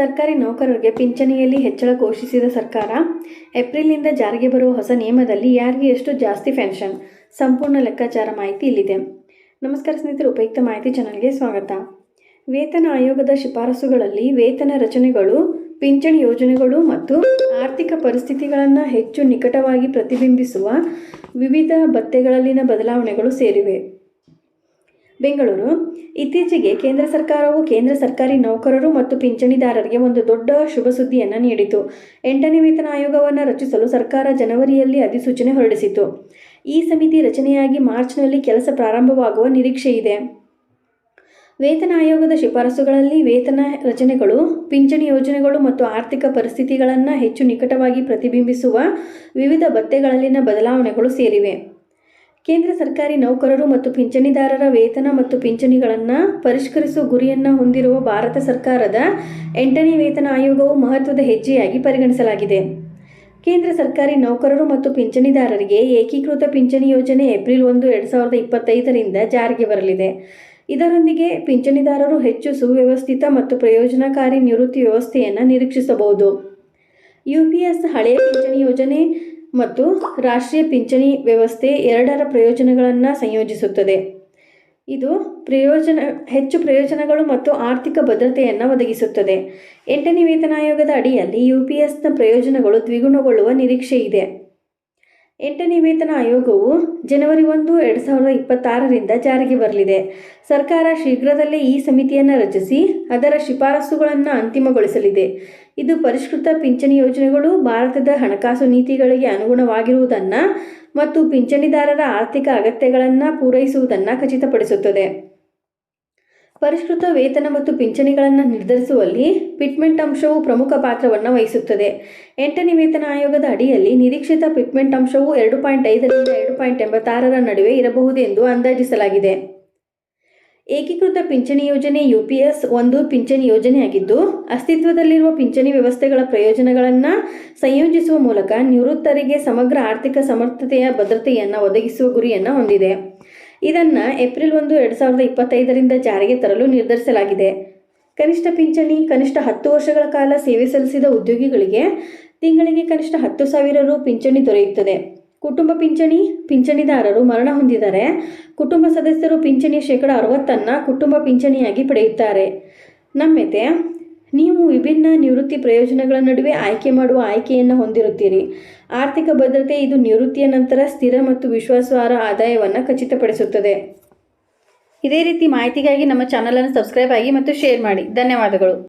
ಸರ್ಕಾರಿ ನೌಕರರಿಗೆ ಪಿಂಚಣಿಯಲ್ಲಿ ಹೆಚ್ಚಳ ಘೋಷಿಸಿದ ಸರ್ಕಾರ, ಏಪ್ರಿಲ್ನಿಂದ ಜಾರಿಗೆ ಬರುವ ಹೊಸ ನಿಯಮದಲ್ಲಿ ಯಾರಿಗೆ ಎಷ್ಟು ಜಾಸ್ತಿ ಪೆನ್ಷನ್? ಸಂಪೂರ್ಣ ಲೆಕ್ಕಾಚಾರ ಮಾಹಿತಿ ಇಲ್ಲಿದೆ. ನಮಸ್ಕಾರ ಸ್ನೇಹಿತರು, ಉಪಯುಕ್ತ ಮಾಹಿತಿ ಚಾನಲ್ಗೆ ಸ್ವಾಗತ. ವೇತನ ಆಯೋಗದ ಶಿಫಾರಸುಗಳಲ್ಲಿ ವೇತನ ರಚನೆಗಳು, ಪಿಂಚಣಿ ಯೋಜನೆಗಳು ಮತ್ತು ಆರ್ಥಿಕ ಪರಿಸ್ಥಿತಿಗಳನ್ನು ಹೆಚ್ಚು ನಿಕಟವಾಗಿ ಪ್ರತಿಬಿಂಬಿಸುವ ವಿವಿಧ ಭತ್ಯೆಗಳಲ್ಲಿನ ಬದಲಾವಣೆಗಳು ಸೇರಿವೆ. ಬೆಂಗಳೂರು. ಇತ್ತೀಚೆಗೆ ಕೇಂದ್ರ ಸರ್ಕಾರವು ಕೇಂದ್ರ ಸರ್ಕಾರಿ ನೌಕರರು ಮತ್ತು ಪಿಂಚಣಿದಾರರಿಗೆ ಒಂದು ದೊಡ್ಡ ಶುಭ ಸುದ್ದಿಯನ್ನು ನೀಡಿತು. ಎಂಟನೇ ವೇತನ ಆಯೋಗವನ್ನು ರಚಿಸಲು ಸರ್ಕಾರ ಜನವರಿಯಲ್ಲಿ ಅಧಿಸೂಚನೆ ಹೊರಡಿಸಿತು ಈ ಸಮಿತಿ ರಚನೆಯಾಗಿ ಮಾರ್ಚ್ನಲ್ಲಿ ಕೆಲಸ ಪ್ರಾರಂಭವಾಗುವ ನಿರೀಕ್ಷೆ ಇದೆ. ವೇತನ ಆಯೋಗದ ಶಿಫಾರಸುಗಳಲ್ಲಿ ವೇತನ ರಚನೆಗಳು, ಪಿಂಚಣಿ ಯೋಜನೆಗಳು ಮತ್ತು ಆರ್ಥಿಕ ಪರಿಸ್ಥಿತಿಗಳನ್ನು ಹೆಚ್ಚು ನಿಕಟವಾಗಿ ಪ್ರತಿಬಿಂಬಿಸುವ ವಿವಿಧ ಭತ್ಯೆಗಳಲ್ಲಿನ ಬದಲಾವಣೆಗಳು ಸೇರಿವೆ. ಕೇಂದ್ರ ಸರ್ಕಾರಿ ನೌಕರರು ಮತ್ತು ಪಿಂಚಣಿದಾರರ ವೇತನ ಮತ್ತು ಪಿಂಚಣಿಗಳನ್ನು ಪರಿಷ್ಕರಿಸುವ ಗುರಿಯನ್ನು ಹೊಂದಿರುವ ಭಾರತ ಸರ್ಕಾರದ ಎಂಟನೇ ವೇತನ ಆಯೋಗವು ಮಹತ್ವದ ಹೆಜ್ಜೆಯಾಗಿ ಪರಿಗಣಿಸಲಾಗಿದೆ. ಕೇಂದ್ರ ಸರ್ಕಾರಿ ನೌಕರರು ಮತ್ತು ಪಿಂಚಣಿದಾರರಿಗೆ ಏಕೀಕೃತ ಪಿಂಚಣಿ ಯೋಜನೆ ಏಪ್ರಿಲ್ ಒಂದು, ಎರಡು ಸಾವಿರದ ಇಪ್ಪತ್ತೈದರಿಂದ ಜಾರಿಗೆ ಬರಲಿದೆ. ಇದರೊಂದಿಗೆ ಪಿಂಚಣಿದಾರರು ಹೆಚ್ಚು ಸುವ್ಯವಸ್ಥಿತ ಮತ್ತು ಪ್ರಯೋಜನಕಾರಿ ನಿವೃತ್ತಿ ವ್ಯವಸ್ಥೆಯನ್ನು ನಿರೀಕ್ಷಿಸಬಹುದು. ಯು ಪಿ ಎಸ್ ಹಳೆಯ ಪಿಂಚಣಿ ಯೋಜನೆ ಮತ್ತು ರಾಷ್ಟ್ರೀಯ ಪಿಂಚಣಿ ವ್ಯವಸ್ಥೆ ಎರಡರ ಪ್ರಯೋಜನಗಳನ್ನು ಸಂಯೋಜಿಸುತ್ತದೆ. ಇದು ಪ್ರಯೋಜನ, ಹೆಚ್ಚು ಪ್ರಯೋಜನಗಳು ಮತ್ತು ಆರ್ಥಿಕ ಭದ್ರತೆಯನ್ನು ಒದಗಿಸುತ್ತದೆ. ಎಂಟನೇ ವೇತನ ಆಯೋಗದ ಅಡಿಯಲ್ಲಿ ಯು ಪಿ ಎಸ್ನ ಪ್ರಯೋಜನಗಳು ದ್ವಿಗುಣಗೊಳ್ಳುವ ನಿರೀಕ್ಷೆ ಇದೆ ಎಂಟನೇ ವೇತನ ಆಯೋಗವು ಜನವರಿ ಒಂದು, ಎರಡು ಸಾವಿರದ ಇಪ್ಪತ್ತಾರರಿಂದ ಜಾರಿಗೆ ಬರಲಿದೆ. ಸರ್ಕಾರ ಶೀಘ್ರದಲ್ಲೇ ಈ ಸಮಿತಿಯನ್ನು ರಚಿಸಿ, ಅದರ ಶಿಫಾರಸುಗಳನ್ನು ಅಂತಿಮಗೊಳಿಸಲಿದೆ. ಇದು ಪರಿಷ್ಕೃತ ಪಿಂಚಣಿ ಯೋಜನೆಗಳು ಭಾರತದ ಹಣಕಾಸು ನೀತಿಗಳಿಗೆ ಅನುಗುಣವಾಗಿರುವುದನ್ನು ಮತ್ತು ಪಿಂಚಣಿದಾರರ ಆರ್ಥಿಕ ಅಗತ್ಯಗಳನ್ನು ಪೂರೈಸುವುದನ್ನು ಖಚಿತಪಡಿಸುತ್ತದೆ. ಪರಿಷ್ಕೃತ ವೇತನ ಮತ್ತು ಪಿಂಚಣಿಗಳನ್ನು ನಿರ್ಧರಿಸುವಲ್ಲಿ ಪಿಟ್ಮೆಂಟ್ ಅಂಶವು ಪ್ರಮುಖ ಪಾತ್ರವನ್ನು ವಹಿಸುತ್ತದೆ. ಎಂಟನೇ ವೇತನ ಆಯೋಗದ ಅಡಿಯಲ್ಲಿ ನಿರೀಕ್ಷಿತ ಪಿಟ್ಮೆಂಟ್ ಅಂಶವು ಎರಡು ಪಾಯಿಂಟ್ ಐದರಿಂದ ಎರಡು ಪಾಯಿಂಟ್ ಎಂಬತ್ತಾರರ ನಡುವೆ ಇರಬಹುದೆಂದು ಅಂದಾಜಿಸಲಾಗಿದೆ. ಏಕೀಕೃತ ಪಿಂಚಣಿ ಯೋಜನೆ ಯು ಒಂದು ಪಿಂಚಣಿ ಯೋಜನೆಯಾಗಿದ್ದು, ಅಸ್ತಿತ್ವದಲ್ಲಿರುವ ಪಿಂಚಣಿ ವ್ಯವಸ್ಥೆಗಳ ಪ್ರಯೋಜನಗಳನ್ನು ಸಂಯೋಜಿಸುವ ಮೂಲಕ ನಿವೃತ್ತರಿಗೆ ಸಮಗ್ರ ಆರ್ಥಿಕ ಸಮರ್ಥತೆಯ ಭದ್ರತೆಯನ್ನು ಒದಗಿಸುವ ಗುರಿಯನ್ನು ಹೊಂದಿದೆ. ಇದನ್ನು ಏಪ್ರಿಲ್ ಒಂದು ಎರಡು ಸಾವಿರದ ಇಪ್ಪತ್ತೈದರಿಂದ ಜಾರಿಗೆ ತರಲು ನಿರ್ಧರಿಸಲಾಗಿದೆ. ಕನಿಷ್ಠ ಪಿಂಚಣಿ, ಕನಿಷ್ಠ ಹತ್ತು ವರ್ಷಗಳ ಕಾಲ ಸೇವೆ ಸಲ್ಲಿಸಿದ ಉದ್ಯೋಗಿಗಳಿಗೆ ತಿಂಗಳಿಗೆ ಕನಿಷ್ಠ ಹತ್ತು ಸಾವಿರ ರು ಪಿಂಚಣಿ ದೊರೆಯುತ್ತದೆ. ಕುಟುಂಬ ಪಿಂಚಣಿ, ಪಿಂಚಣಿದಾರರು ಮರಣ ಹೊಂದಿದರೆ ಕುಟುಂಬ ಸದಸ್ಯರು ಪಿಂಚಣಿಯ ಶೇಕಡ ಅರವತ್ತನ್ನು ಕುಟುಂಬ ಪಿಂಚಣಿಯಾಗಿ ಪಡೆಯುತ್ತಾರೆ. ನಮ್ಮೆತೆ ನೀವು ವಿಭಿನ್ನ ನಿವೃತ್ತಿ ಪ್ರಯೋಜನಗಳ ನಡುವೆ ಆಯ್ಕೆ ಮಾಡುವ ಆಯ್ಕೆಯನ್ನು ಹೊಂದಿರುತ್ತೀರಿ. ಆರ್ಥಿಕ ಭದ್ರತೆ ಇದು ನಿವೃತ್ತಿಯ ನಂತರ ಸ್ಥಿರ ಮತ್ತು ವಿಶ್ವಾಸಾರ್ಹ ಆದಾಯವನ್ನು ಖಚಿತಪಡಿಸುತ್ತದೆ. ಇದೇ ರೀತಿ ಮಾಹಿತಿಗಾಗಿ ನಮ್ಮ ಚಾನಲನ್ನು ಸಬ್ಸ್ಕ್ರೈಬ್ ಆಗಿ ಮತ್ತು ಶೇರ್ ಮಾಡಿ. ಧನ್ಯವಾದಗಳು.